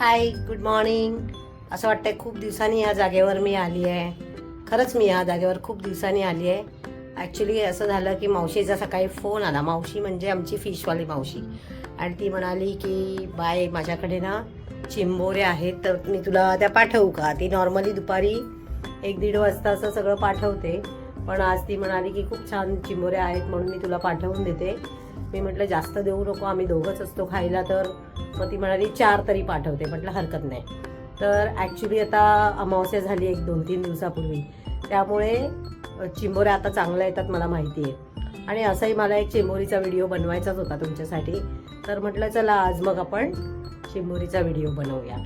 Hi good morning असं वाटतंय खूप दिवसांनी या जागेवर मी आली आहे. खरंच मी या जागेवर खूप दिवसांनी आली आहे. ॲक्च्युली असं झालं की मावशीचा सकाळी फोन आला. मावशी म्हणजे आमची फिशवाली मावशी. आणि ती म्हणाली की बाय माझ्याकडे ना चिंबोरे आहेत तर मी तुला त्या पाठवू का? ती नॉर्मली दुपारी एक दीड वाजता असं सगळं पाठवते. पण आज ती म्हणाली की खूप छान चिंबोऱ्या आहेत म्हणून मी तुला पाठवून देते. मी म्हटलं जास्त देऊ नको आम्ही दोघंच असतो खायला तर मग ती म्हणाली चार तरी पाठवते. म्हटलं हरकत नाही. तर ॲक्च्युली आता अमावस्या झाली एक दोन तीन दिवसापूर्वी. त्यामुळे चिंबोऱ्या आता चांगल्या येतात मला माहिती आहे. आणि असाही मला एक चिंबोरीचा व्हिडिओ बनवायचाच होता तुमच्यासाठी. तर म्हटलं चला आज मग आपण चिंबोरीचा व्हिडिओ बनवूया.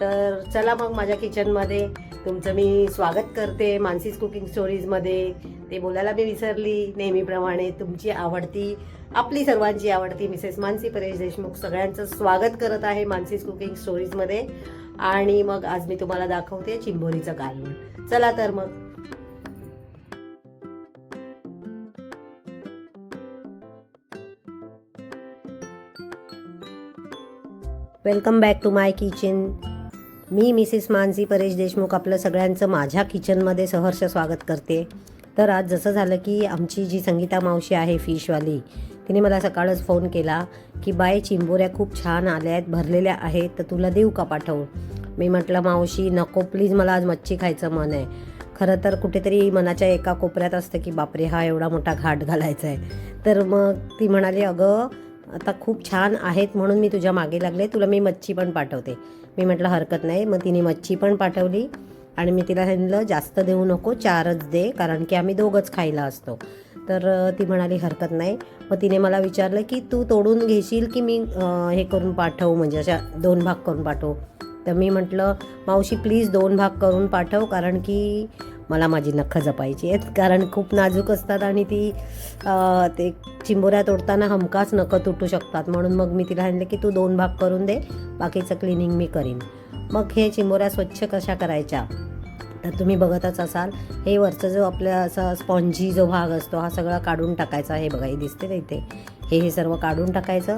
तर चला मग माझ्या किचनमध्ये. तुमचं मी स्वागत करते मानसीज कुकिंग स्टोरीजमध्ये. ते बोलायला मी विसरली नेहमीप्रमाणे. तुमची आवडती आपली सर्वांची आवडती मिसेस मानसी परेश देशमुख. सगळ्यांचं स्वागत करत आहे मानसीज कुकिंग स्टोरीजमध्ये. आणि मग आज मी तुम्हाला दाखवते चिंबोरीचं कालवण चला तर मग. Welcome back to my kitchen me Mrs Mansi Paresh Deshmukh आपलं सगळ्यांचं माझ्या किचनमध्ये सहर्ष स्वागत करते. तर आज जसं झालं की आमची जी संगीता मावशी आहे फिशवाली तिने मला सकाळच फोन केला की बाय चिंबोऱ्या खूप छान आल्या आहेत भरलेल्या आहेत तर तुला देऊ का पाठवून? मी म्हटलं मावशी नको प्लीज मला आज मच्छी खायचं मन आहे. खरं तर कुठेतरी मनाच्या एका कोपऱ्यात असतं की बापरे हा एवढा मोठा घाट घालायचा आहे तर मग ती म्हणाली अगं आता खूप छान आहेत म्हणून मी तुझ्या मागे लागले तुला मी मच्छी पण पाठवते. मी म्हटलं हरकत नाही. मग तिने मच्छी पण पाठवली आणि मी तिला सांगितलं जास्त देऊ नको चारच दे कारण की आम्ही दोघंच खायला असतो. तर ती म्हणाली हरकत नाही. मग तिने मला विचारलं की तू तोडून घेशील की मी हे करून पाठवू? म्हणजे अशा दोन भाग करून पाठवू. तर मी म्हटलं मावशी प्लीज दोन भाग करून पाठव कारण की मला माझी नखं जपायची आहेत. कारण खूप नाजूक असतात आणि ती ते चिंबोऱ्या तोडताना हमखास नखं तुटू शकतात. म्हणून मग मी तिला सांगितलं की तू दोन भाग करून दे बाकीचं क्लिनिंग मी करीन. मग हे चिंबोऱ्या स्वच्छ कशा करायच्या? तर तुम्ही बघतच असाल हे वरचं जो आपल्या असा स्पॉन्जी जो भाग असतो हा सगळा काढून टाकायचा हे बघा हे दिसते ना इथे? हे हे सर्व काढून टाकायचं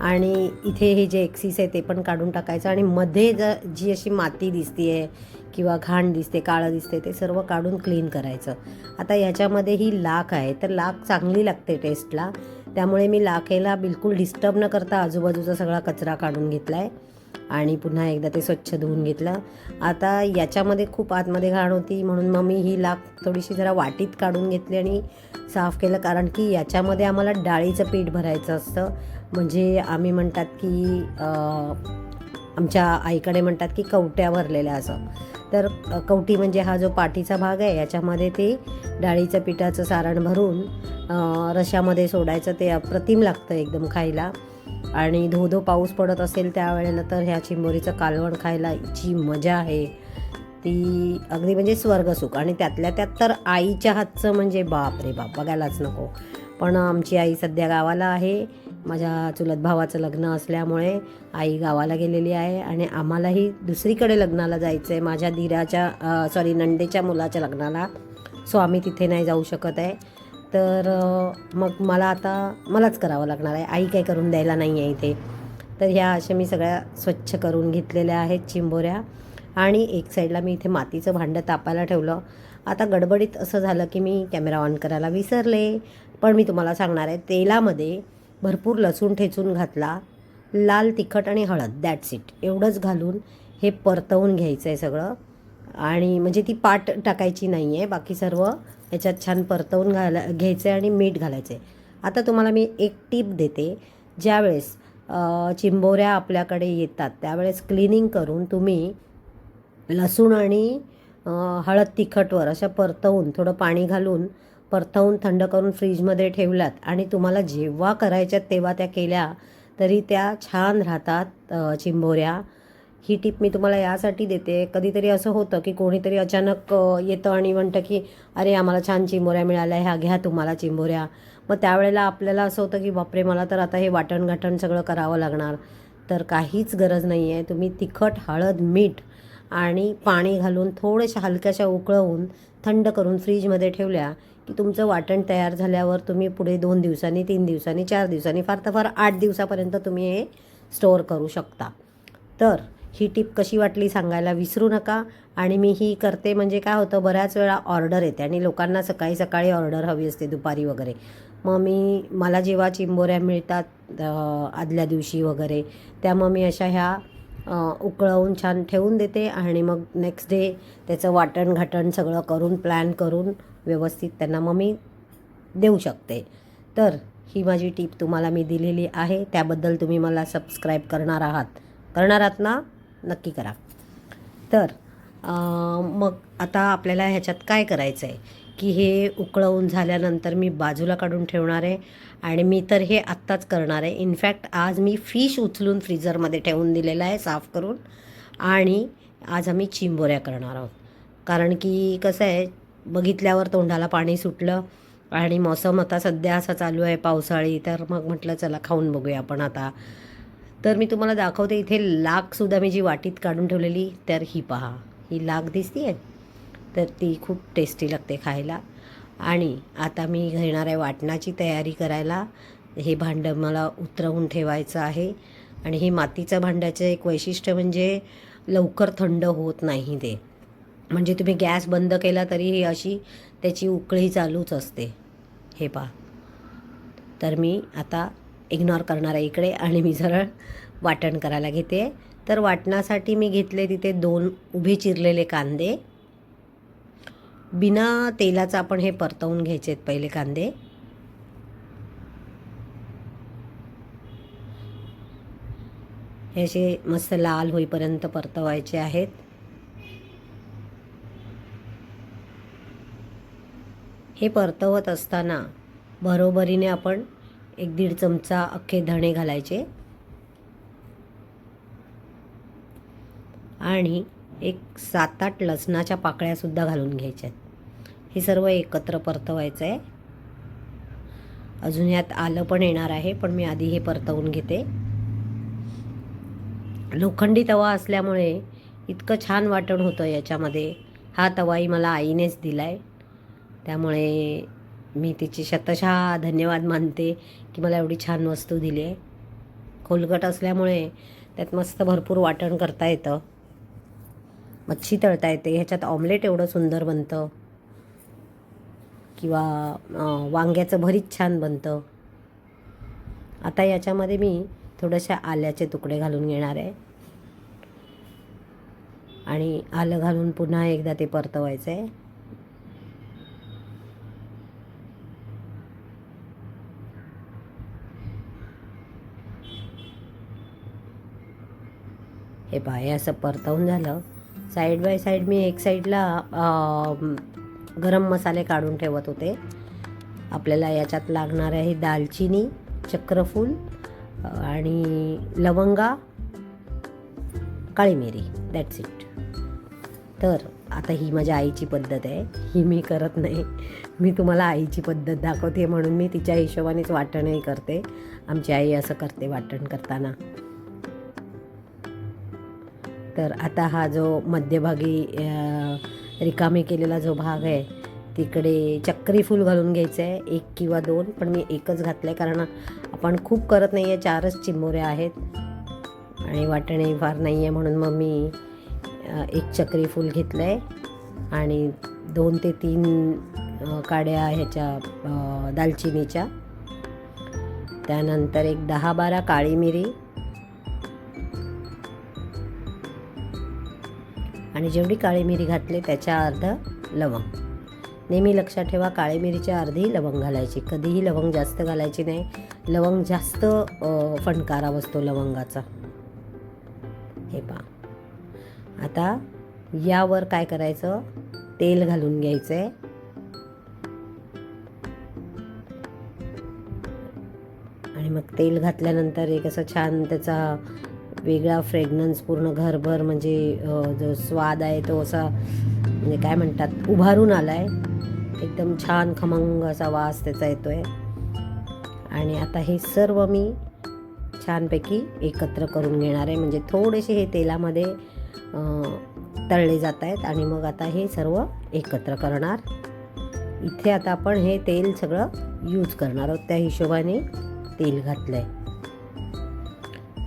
आणि इथे हे जे एक्सिस आहे ते पण काढून टाकायचं आणि मध्ये ज जी अशी माती दिसते आहे किंवा घाण दिसते काळं दिसते ते सर्व काढून क्लीन करायचं. आता याच्यामध्ये ही लाख आहे तर लाख चांगली लागते टेस्टला त्यामुळे मी लाखेला बिलकुल डिस्टर्ब न करता आजूबाजूचा सगळा कचरा काढून घेतला आहे आणि पुन्हा एकदा ते स्वच्छ धुवून घेतलं. आता याच्यामध्ये खूप आतमध्ये घाण होती म्हणून मग मी ही लाख थोडीशी जरा वाटीत काढून घेतली आणि साफ केलं. कारण की याच्यामध्ये आम्हाला डाळीचं पीठ भरायचं असतं. म्हणजे आम्ही म्हणतात की आमच्या आईकडे म्हणतात की कवट्या भरलेल्या असं. तर कवटी म्हणजे हा जो पाठीचा भाग आहे याच्यामध्ये ते डाळीचं पिठाचं सारण भरून रशामध्ये रश्यामध्ये सोडायचं ते अप्रतिम लागतं एकदम खायला. आणि धो धो पाऊस पडत असेल त्यावेळेला तर ह्या चिंबोरीचं कालवण खायला जी मजा आहे. ती अगदी म्हणजे स्वर्गसुख. आणि त्यातल्या त्यात तर आईच्या हातचं म्हणजे बाप रे बाप बघायलाच नको. पण आमची आई सध्या गावाला आहे. माझ्या चुलत भावाचं लग्न असल्यामुळे आई गावाला गेलेली आहे आणि आम्हालाही दुसरीकडे लग्नाला जायचं आहे माझ्या धीराच्या सॉरी नंदेच्या मुलाच्या लग्नाला. सो आम्ही तिथे नाही जाऊ शकत आहे. तर मग मला आता मलाच करावं लागणार आहे. आई काय करून द्यायला नाही आहे इथे. तर ह्या अशा मी सगळ्या स्वच्छ करून घेतलेल्या आहेत चिंबोऱ्या. आणि एक साईडला मी इथे मातीचं भांडं तापायला ठेवलं. आता गडबडीत असं झालं की मी कॅमेरा ऑन करायला विसरले. पण मी तुम्हाला सांगणार आहे तेलामध्ये भरपूर लसूण ठेचून घातला. लाल तिखट आणि हळद दॅट्स इट एवढंच घालून हे परतवून घ्यायचं आहे सगळं. आणि म्हणजे ती पाट टाकायची नाही आहे बाकी सर्व याच्यात छान परतवून घाला घ्यायचं आहे आणि मीठ घालायचं आहे आता तुम्हाला मी एक टीप देते. ज्यावेळेस चिंबोऱ्या आपल्याकडे येतात त्यावेळेस क्लिनिंग करून तुम्ही लसूण आणि हळद तिखटवर अशा परतवून थोडं पाणी घालून परतवून थंड करून फ्रीजमध्ये ठेवलात आणि तुम्हाला जेव्हा करायच्यात तेव्हा त्या केल्या तरी त्या छान राहतात चिंबोऱ्या. ही टिप मी तुम्हाला यासाठी देते. कधीतरी असं होतं की कोणीतरी अचानक येतं आणि म्हणतं की अरे आम्हाला छान चिंबोऱ्या मिळाल्या ह्या घ्या तुम्हाला चिंबोऱ्या. मग त्यावेळेला आपल्याला असं होतं की बापरे मला तर आता हे वाटण घाटण सगळं करावं लागणार. तर काहीच गरज नाही आहे तुम्ही तिखट हळद मीठ आणि पाणी घालून थोड्याशा हलक्याशा उकळवून थंड करून फ्रीजमध्ये ठेवल्या की तुमचं वाटण तयार झाल्यावर तुम्ही पुढे दोन दिवसांनी तीन दिवसांनी चार दिवसांनी फार तर फार आठ दिवसापर्यंत तुम्ही हे स्टोअर करू शकता. तर ही टीप कशी वाटली सांगायला विसरू नका. आणि मी ही करते म्हणजे काय होतं बऱ्याच वेळा ऑर्डर येते आणि लोकांना सकाळी सकाळी ऑर्डर हवी असते दुपारी वगैरे. मग मी मला जेव्हा चिंबोऱ्या मिळतात आदल्या दिवशी वगैरे त्या मग मी अशा ह्या उकळवून छान ठेवून देते आणि मग नेक्स्ट डे त्याचं वाटण घाटण सगळं करून प्लॅन करून व्यवस्थित त्यांना मग मी देऊ शकते. तर ही माझी टीप तुम्हाला मी दिलेली आहे. त्याबद्दल तुम्ही मला सबस्क्राईब करणार आहात. करणार आहात ना? नक्की करा. तर मग आता आपल्याला ह्याच्यात काय करायचं आहे की हे उकळवून झाल्यानंतर मी बाजूला काढून ठेवणार आहे आणि मी तर हे आत्ताच करणार आहे. इनफॅक्ट आज मी फिश उचलून फ्रीजरमध्ये ठेवून दिलेलं आहे साफ करून आणि आज आम्ही चिंबोऱ्या करणार आहोत. कारण की कसं आहे बघितल्यावर तोंडाला पाणी सुटलं आणि मौसम आता सध्या असा चालू आहे पावसाळी तर मग म्हटलं चला खाऊन बघूया आपण आता. तर मी तुम्हाला दाखवते इथे लाखसुद्धा मी जी वाटीत काढून ठेवलेली तर ही पहा. ही लाख दिसती आहे तर ती खूप टेस्टी लागते खायला. आणि आता मी घेणार आहे वाटणाची तयारी करायला. हे भांडं मला उतरवून ठेवायचं आहे. आणि हे मातीचं भांड्याचं एक वैशिष्ट्य म्हणजे लवकर थंड होत नाही ते. म्हणजे तुम्ही गॅस बंद केला तरी ही अशी त्याची उकळी चालूच असते. हे पहा. तर मी आता इग्नोर करणारा इकडे आणि मी सरळ वाटण करायला घेते. तर वाटणासाठी मी घेतले तिथे दोन उभे चिरलेले कांदे. बिना तेलाचं आपण हे परतवून घ्यायचे आहेत पहिले कांदे. हे असे मस्त लाल होईपर्यंत परतवायचे आहेत. हे परतवत असताना बरोबरीने आपण एक दीड चमचा अख्खे धणे घालायचे. आणि एक सात आठ लसणाच्या पाकळ्यासुद्धा घालून घ्यायच्या हे सर्व एकत्र परतवायचं आहे अजून यात आलं पण येणार आहे पण मी आधी हे परतवून घेते. लोखंडी तवा असल्यामुळे इतकं छान वाटण होतं याच्यामध्ये. हा तवाही मला आईनेच दिला आहे त्यामुळे मी तिची शतशः धन्यवाद मानते की मला एवढी छान वस्तू दिली आहे. खोलगट असल्यामुळे त्यात मस्त भरपूर वाटण करता येतं. मच्छी तळता येते. ह्याच्यात ऑमलेट एवढं सुंदर बनतं. किंवा वांग्याचं भरीत छान बनतं. आता याच्यामध्ये मी थोड्याशा आल्याचे तुकडे घालून घेणार आहे. आणि आलं घालून पुन्हा एकदा ते परतवायचं आहे हे पाय असं परतवून झालं. साईड बाय साईड मी एक साईडला गरम मसाले काढून ठेवत होते. आपल्याला याच्यात लागणार आहे दालचिनी चक्रफूल आणि लवंगा काळी मिरी दॅट्स इट तर आता ही माझ्या आईची पद्धत आहे. ही मी करत नाही. मी तुम्हाला आईची पद्धत दाखवते म्हणून मी तिच्या हिशोबानेच वाटणही करते. आमची आई असं करते वाटण करताना. तर आता हा जो मध्यभागी रिकामी केलेला जो भाग आहे तिकडे चक्री फूल घालून घ्यायचं आहे एक किंवा दोन पण मी एकच घातलं आहे कारण आपण खूप करत नाही आहे चारच चिंबोऱ्या आहेत आणि वाटणे फार नाही आहे म्हणून मग मी एक चक्री फूल घेतलं आहे आणि दोन ते तीन काड्या ह्याच्या दालचिनीच्या. त्यानंतर एक दहा बारा काळी मिरी आणि जेवढी काळी मिरी घातली त्याच्या अर्ध लवंग. नेहमी लक्षात ठेवा काळी मिरीच्या अर्धी लवंग घालायची. कधीही लवंग जास्त घालायची नाही. लवंग जास्त फणकारा बसतो लवंगाचा. हे पहा. आता यावर काय करायचं? तेल घालून घ्यायचं आहे आणि मग तेल घातल्यानंतर एक असं छान त्याचा वेगळा फ्रेग्रन्स पूर्ण घरभर म्हणजे जो स्वाद आहे तो असा म्हणजे काय म्हणतात उभारून आला आहे एकदम छान खमंग असा वास त्याचा येतो आहे आणि आता हे सर्व मी छानपैकी एकत्र करून घेणार आहे. म्हणजे थोडेसे हे तेलामध्ये तळले जात आहेत आणि मग आता हे सर्व एकत्र करणार. इथे आता आपण हे तेल सगळं यूज करणार आहोत. त्या हिशोबाने तेल घातलं आहे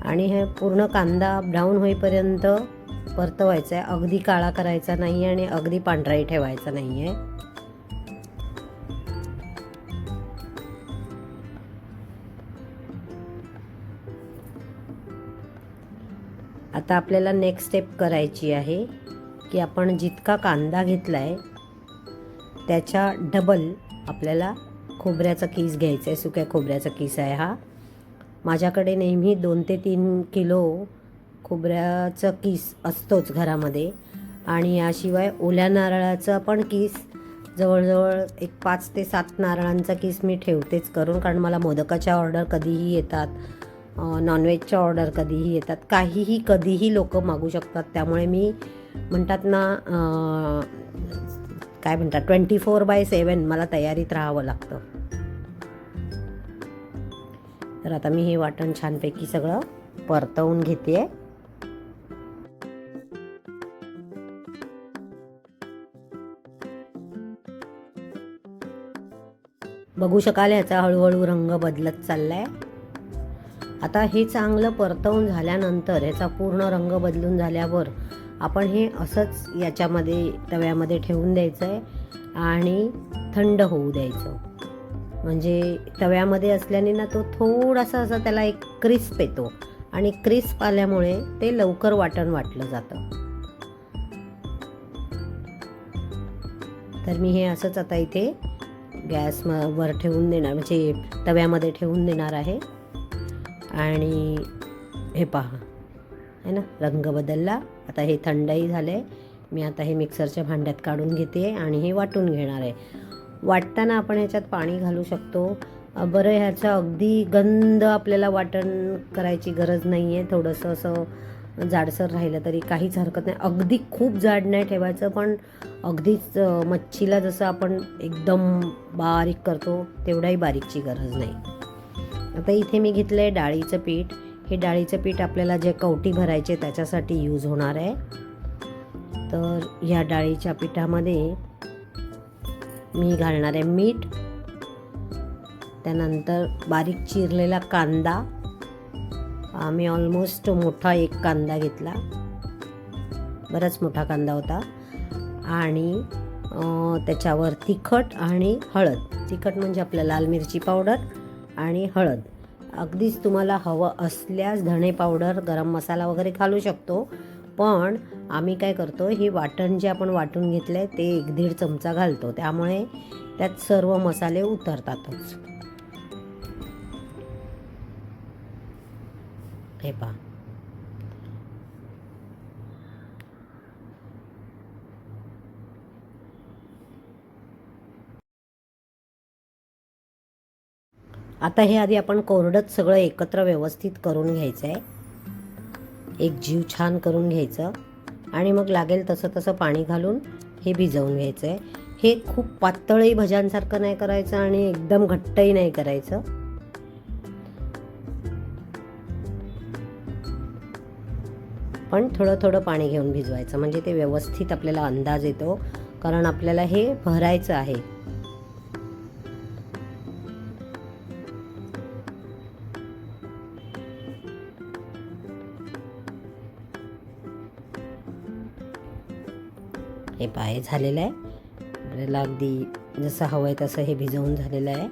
आणि हे पूर्ण कांदा ब्राऊन होईपर्यंत परतवायचा आहे अगदी काळा करायचा नाही आणि अगदी पांढराही ठेवायचा नाही आहे आता आपल्याला नेक्स्ट स्टेप करायची आहे की आपण जितका कांदा घेतला आहे त्याच्या डबल आपल्याला खोबऱ्याचा किस घ्यायचा आहे सुक्या खोबऱ्याचा किस आहे हा. माझ्याकडे नेहमी दोन ते तीन किलो खोबऱ्याचं किस असतोच घरामध्ये. आणि याशिवाय ओल्या नारळाचा पण किस जवळजवळ एक पाच ते सात नारळांचा किस मी ठेवतेच करून कारण मला मोदकाच्या ऑर्डर कधीही येतात नॉनव्हेजच्या ऑर्डर कधीही येतात. काहीही कधीही लोक मागू शकतात. त्यामुळे मी म्हणतात ना काय म्हणतात ट्वेंटी फोर बाय सेवन मला तयारीत राहावं लागतं. तर आता मी हे वाटण छानपैकी सगळं परतवून घेते. बघू शकाल ह्याचा हळूहळू रंग बदलत चाललाय. आता हे चांगलं परतवून झाल्यानंतर ह्याचा पूर्ण रंग बदलून झाल्यावर आपण हे असंच याच्यामध्ये तव्यामध्ये ठेवून द्यायचं आहे आणि थंड होऊ द्यायचं. म्हणजे तव्यामध्ये असल्याने ना तो थोडासा असा त्याला एक क्रिस्प येतो. आणि क्रिस्प आल्यामुळे ते लवकर वाटण वाटलं जातं. तर मी हे असंच आता इथे गॅस म- वर ठेवून देणार म्हणजे तव्यामध्ये ठेवून देणार आहे. आणि हे पहा है ना? रंग बदलला. आता हे थंडही झालं आहे मी आता हे मिक्सरच्या भांड्यात काढून घेते आणि हे वाटून घेणार आहे. वाटताना आपण ह्याच्यात पाणी घालू शकतो. बरं ह्याचा अगदी गंध आपल्याला वाटण करायची गरज नाही आहे थोडंसं असं जाडसर राहिलं तरी काहीच हरकत नाही. अगदी खूप जाड नाही ठेवायचं पण अगदीच मच्छीला जसं आपण एकदम बारीक करतो तेवढाही बारीकची गरज नाही. आता इथे मी घेतलं आहे डाळीचं पीठ. हे डाळीचं पीठ आपल्याला जे कवटी भरायचे त्याच्यासाठी यूज होणार आहे. तर ह्या डाळीच्या पिठामध्ये मी घालणार आहे मीठ. त्यानंतर बारीक चिरलेला कांदा. आम्ही ऑलमोस्ट मोठा एक कांदा घेतला. बराच मोठा कांदा होता. आणि त्याच्यावर तिखट आणि हळद. तिखट म्हणजे आपलं लाल मिरची पावडर आणि हळद. अगदीच तुम्हाला हवं असल्यास धणे पावडर गरम मसाला वगैरे घालू शकतो. पण आम्ही काय करतो हे वाटण जे आपण वाटून घेतलं आहे ते एक दीड चमचा घालतो. त्यामुळे त्यात सर्व मसाले उतरतातच. हे पहा. आता हे आधी आपण कोरडत सगळं एकत्र व्यवस्थित करून घ्यायचं आहे एक जीव छान करून घ्यायचं आणि मग लागेल तसं तसं पाणी घालून हे भिजवून घ्यायचं आहे हे खूप पातळही भज्यांसारखं नाही करायचं आणि एकदम घट्टही नाही करायचं. पण थोडं थोडं पाणी घेऊन भिजवायचं. म्हणजे ते व्यवस्थित आपल्याला अंदाज येतो. कारण आपल्याला हे भरायचं आहे. आहे झालेलं आहे. आपल्याला अगदी जसं हवं आहे तसं हे भिजवून झालेलं आहे.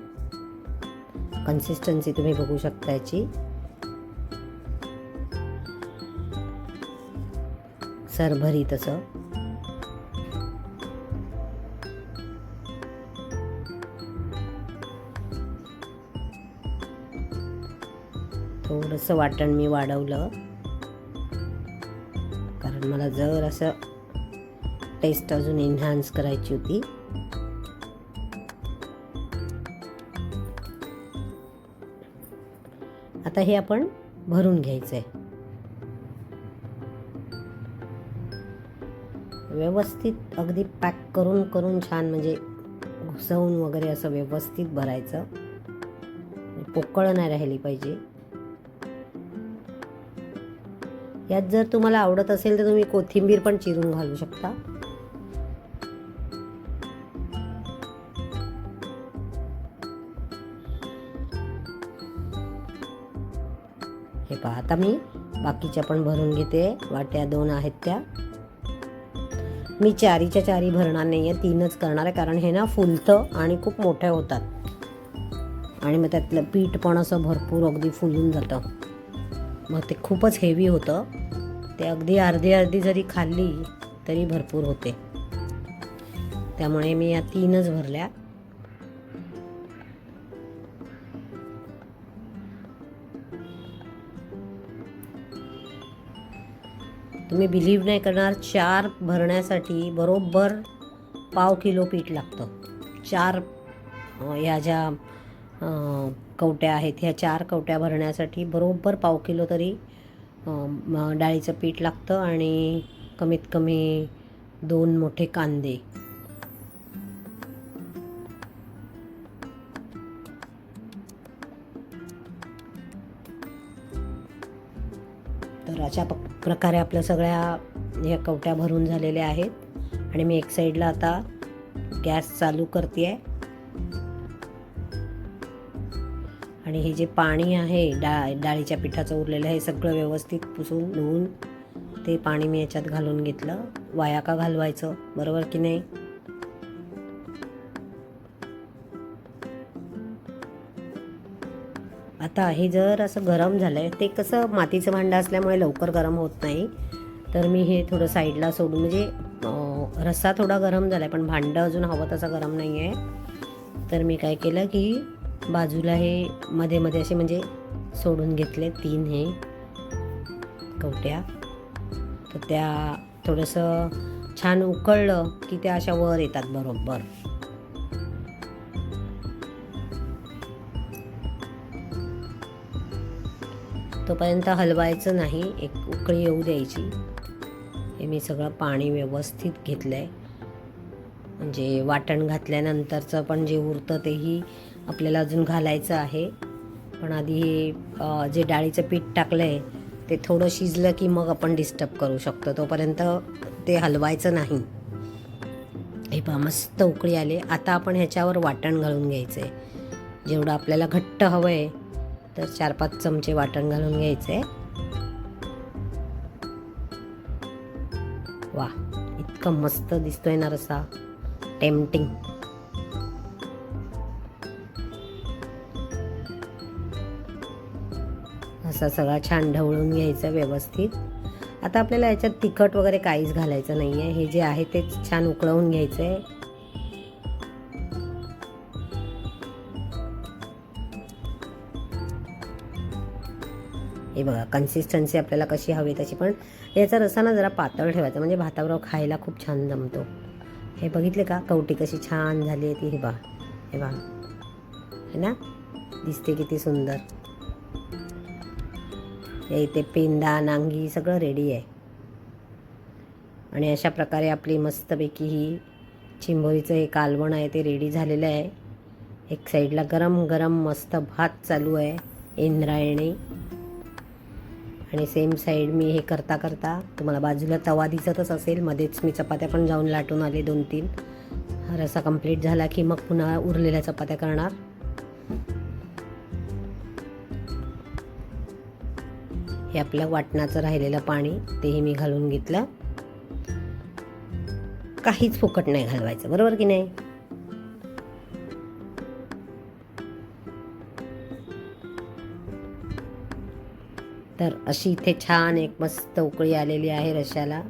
कन्सिस्टन्सी तुम्ही बघू शकता याची. सरभरी तसं. थोडंसं वाटण मी वाढवलं. कारण मला जर असं टेस्ट अजून एन्हान्स करायची होती. आता हे आपण भरून घ्यायचं आहे व्यवस्थित अगदी पॅक करून करून छान म्हणजे घुसवून वगैरे असं व्यवस्थित भरायचं. पोकळ नाही राहिली पाहिजे. यात जर तुम्हाला आवडत असेल तर तुम्ही कोथिंबीर पण चिरून घालू शकता. हे पहा आता मी बाकीच्या पण भरून घेते. वाट्या दोन आहेत त्या. मी चारीच्या चारी भरणार नाही आहे तीनच करणार आहे कारण हे ना फुलतं आणि खूप मोठ्या होतात. आणि मग त्यातलं पीठ पण असं भरपूर अगदी फुलून जातं. मग ते खूपच हेवी होतं. ते अगदी अर्धी अर्धी जरी खाल्ली तरी भरपूर होते. त्यामुळे मी या तीनच भरल्या. तुम्ही बिलीव्ह नाही करणार चार भरण्यासाठी बरोबर पाव किलो पीठ लागतं. चार ह्या ज्या कवट्या आहेत ह्या चार कवट्या भरण्यासाठी बरोबर पाव किलो तरी डाळीचं पीठ लागतं आणि कमीत कमी दोन मोठे कांदे. अशा प- प्रकारे आपल्या सगळ्या ह्या कवट्या भरून झालेल्या आहेत. आणि मी एक साईडला आता गॅस चालू करते आहे आणि हे जे पाणी आहे डा डाळीच्या पिठाचं उरलेलं हे सगळं व्यवस्थित पुसून धुवून ते पाणी मी याच्यात घालून घेतलं. वाया का घालवायचं? बरोबर की नाही? आता हे जर असं गरम झालं आहे ते कसं मातीचं भांडं असल्यामुळे लवकर गरम होत नाही. तर मी हे थोडं साईडला सोडून म्हणजे रस्सा थोडा गरम झाला आहे पण भांडं अजून हवं तसं गरम नाही आहे तर मी काय केलं की बाजूला हे मध्ये मध्ये असे म्हणजे सोडून घेतले तीन हे कवट्या. तर त्या थोडंसं छान उकळलं की त्या अशा वर येतात बरोबर. तोपर्यंत हलवायचं नाही एक उकळी येऊ द्यायची. हे मी सगळं पाणी व्यवस्थित घेतलं आहे म्हणजे वाटण घातल्यानंतरचं पण जे उरतं तेही आपल्याला अजून घालायचं आहे. पण आधी हे जे डाळीचं पीठ टाकलं आहे ते थोडं शिजलं की मग आपण डिस्टर्ब करू शकतो. तोपर्यंत ते हलवायचं नाही. हे पहा मस्त उकळी आले. आता आपण ह्याच्यावर वाटण घालून घ्यायचं आहे जेवढं आपल्याला घट्ट हवं आहे तर चार पाच चमचे वाटण घालून घ्यायचं. आहे वा इतकं मस्त दिसतोय ना रसा. टेम्पटिंग. असा सगळा छान ढवळून घ्यायचा व्यवस्थित. आता आपल्याला याच्यात तिखट वगैरे काहीच घालायचं नाही आहे हे जे आहे तेच छान उकळवून घ्यायचं आहे हे बघा कन्सिस्टन्सी आपल्याला कशी हवी तशी. पण याचा रसा ना जरा पातळ ठेवायचा म्हणजे भाताबरोबर खायला खूप छान जमतो. हे बघितले का? कवटी कशी छान झाली आहे ती हे बा हे बा है ना? दिसते किती सुंदर. हे इथे पेंदा नांगी सगळं रेडी आहे. आणि अशा प्रकारे आपली मस्तपैकी ही चिंबोरीचं हे कालवण आहे ते रेडी झालेलं आहे. एक साईडला गरम गरम मस्त भात चालू आहे इंद्रायणी. आणि सेम साईड मी हे करता करता तुम्हाला बाजूला तवा दिसतच असेल मध्येच मी चपात्या पण जाऊन लाटून आले दोन तीन. रसा कंप्लीट झाला की मग पुन्हा उरलेल्या चपात्या करणार. हे आपलं वाटणाचं राहिलेलं पाणी तेही मी घालून घेतलं. काहीच फुकट नाही घालवायचं बरोबर की नाही? तर अशी इथे छान एक मस्त उकळी आलेली आहे रश्याला.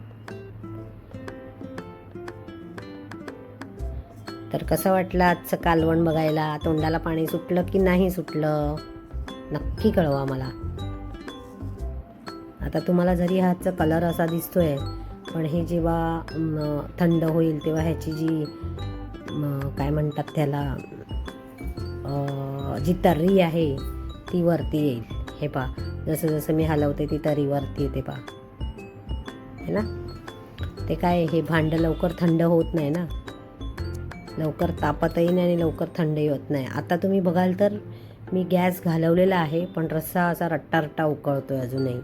तर कसं वाटलं आजचं कालवण बघायला? तोंडाला पाणी सुटलं की नाही सुटलं? नक्की कळवा मला. आता तुम्हाला जरी ह्याचा कलर असा दिसतोय पण हे जेव्हा थंड होईल तेव्हा ह्याची जी काय म्हणतात त्याला जी तर्री आहे ती वरती येईल. हे पा जसं जसं मी हलवते ती तरीवरती येते पा है ना? ते काय हे भांडं लवकर थंड होत नाही ना? लवकर तापतही नाही आणि लवकर थंडही होत नाही. आता तुम्ही बघाल तर मी गॅस घालवलेला आहे पण रस्सा असा रट्टा रट्टा उकळतो आहे अजूनही.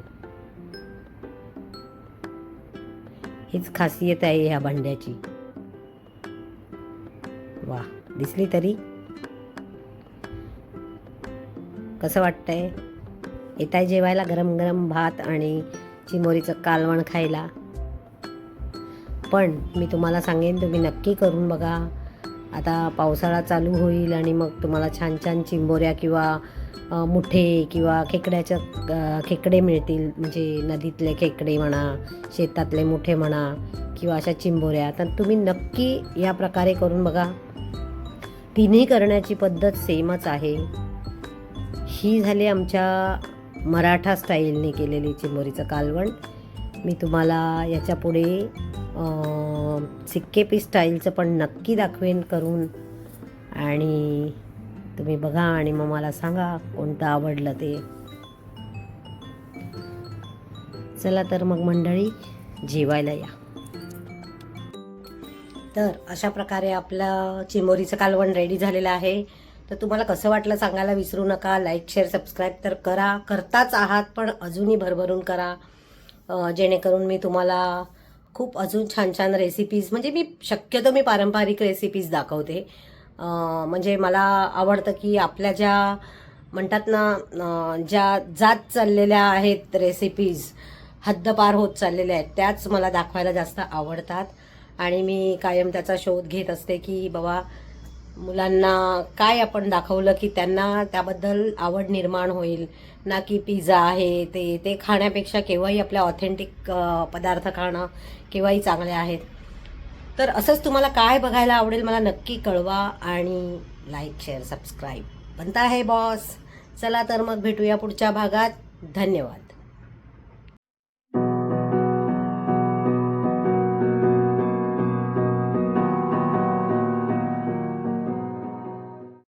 हीच खासियत आहे ह्या भांड्याची. वा दिसली तरी? कसं वाटतंय? येताय जेवायला गरम गरम भात आणि चिमोरीचं कालवण खायला. पण मी तुम्हाला सांगेन तुम्ही नक्की करून बघा. आता पावसाळा चालू होईल आणि मग तुम्हाला छान छान चिंबोऱ्या किंवा मुठे किंवा खेकड्याच्या खेकडे मिळतील. म्हणजे नदीतले खेकडे म्हणा शेतातले मुठे म्हणा किंवा अशा चिंबोऱ्या. तर तुम्ही नक्की या प्रकारे करून बघा. तिन्ही करण्याची पद्धत सेमच आहे. ही झाली आमच्या मराठा स्टाईलने केलेली चिंबोरीचं कालवण. मी तुम्हाला याच्यापुढे सिक्केपी स्टाईलचं पण नक्की दाखवेन करून. आणि तुम्ही बघा आणि मग मला सांगा कोणतं आवडलं ते. चला तर मग मंडळी जेवायला या. तर अशा प्रकारे आपलं चिमोरीचं कालवण रेडी झालेलं आहे. तर तुम्हाला कसं वाटलं सांगायला विसरू नका. लाईक शेअर सबस्क्राईब तर करा. करताच आहात पण अजूनही भरभरून करा. जेणेकरून मी तुम्हाला खूप अजून छान छान रेसिपीज म्हणजे मी शक्यतो मी पारंपरिक रेसिपीज दाखवते. म्हणजे मला आवडतं की आपल्या ज्या म्हणतात ना ज्या जात चाललेल्या आहेत रेसिपीज हद्दपार होत चाललेल्या आहेत त्याच मला दाखवायला जास्त आवडतात. आणि मी कायम त्याचा शोध घेत असते की बाबा मुलांना काय आपण दाखवलं की त्यांना त्याबद्दल आवड निर्माण होईल? ना की पिझ्झा आहे ते ते खाण्यापेक्षा केव्हाही आपल्या ऑथेंटिक पदार्थ खाणं केव्हाही चांगले आहेत. तर असंच तुम्हाला काय बघायला आवडेल मला नक्की कळवा आणि लाईक शेअर सबस्क्राईब बनता आहे बॉस चला तर मग भेटूया पुढच्या भागात. धन्यवाद.